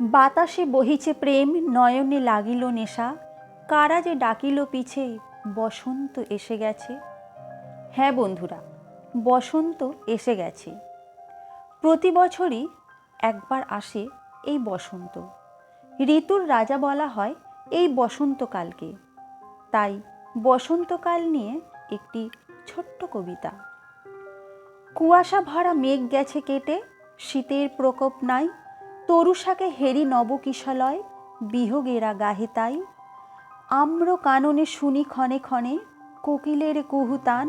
বাতাসে বহিছে প্রেম, নয়নে লাগিল নেশা। কারা যে ডাকিল পিছে, বসন্ত এসে গেছে। হ্যাঁ বন্ধুরা, বসন্ত এসে গেছে। প্রতি বছরই একবার আসে এই বসন্ত। ঋতুর রাজা বলা হয় এই বসন্তকালকে। তাই বসন্তকাল নিয়ে একটি ছোট্ট কবিতা। কুয়াশা ভরা মেঘ গেছে কেটে, শীতের প্রকোপ নাই তরুষাকে হেরি নবকিশলয়, বিহগেরা গাহে তাই আম্র কাননে শুনি ক্ষণে ক্ষণে, কোকিলের কুহুতান,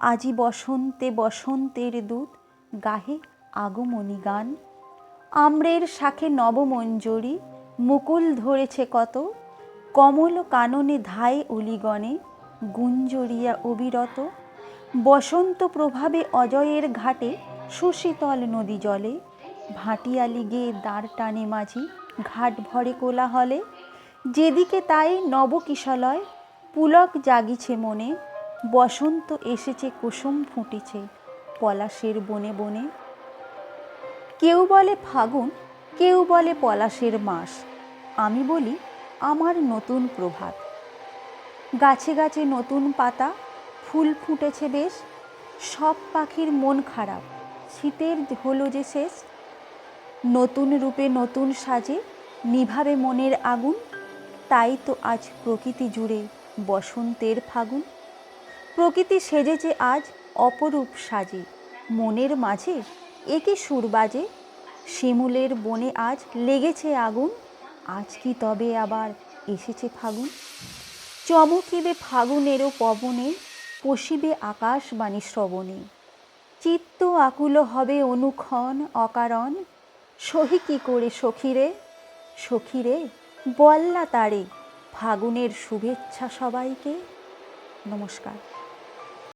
আজি বসন্তে বসন্তের দূত গাহে আগমনী গান। আম্রের শাখে নবমঞ্জরি, মুকুল ধরেছে কত কমল কাননে ধায় অলিগণে গুঞ্জরিয়া অবিরত। বসন্ত প্রভাবে অজয়ের ঘাটে সুশীতল নদী জলে ভাটিয়ালি গেয়ে দাঁড় টানে মাঝি, ঘাট ভরে কোলাহলে। যেদিকে তাই নবকিশলয়, পুলক জাগিছে মনে, বসন্ত এসেছে, কুসুম ফুটেছে পলাশের বনে বনে। কেউ বলে ফাগুন, কেউ বলে পলাশের মাস, আমি বলি আমার নতুন প্রভাত। গাছে গাছে নতুন পাতা, ফুল ফুটেছে বেশ, সব পাখির মন খারাপ, শীতের হলো যে শেষ নতুন রূপে নতুন সাজে, নিভাবে মনের আগুন, তাই তো আজ প্রকৃতি জুড়ে বসন্তের ফাগুন। প্রকৃতি সেজেছে আজ অপরূপ সাজে, মনের মাঝে একে সুর বাজে? শিমুলের বনে আজ লেগেছে আগুন, আজ কি তবে আবার এসেছে ফাগুন? চমকিবে ফাগুনেরও পবনে পশিবে আকাশবাণী শ্রবণে। চিত্ত আকুল হবে অনুক্ষণ অকারণ সহি কি করে সখীরে? সখীরে বল্লা তারে ফাগুনের শুভেচ্ছা সবাইকে। নমস্কার।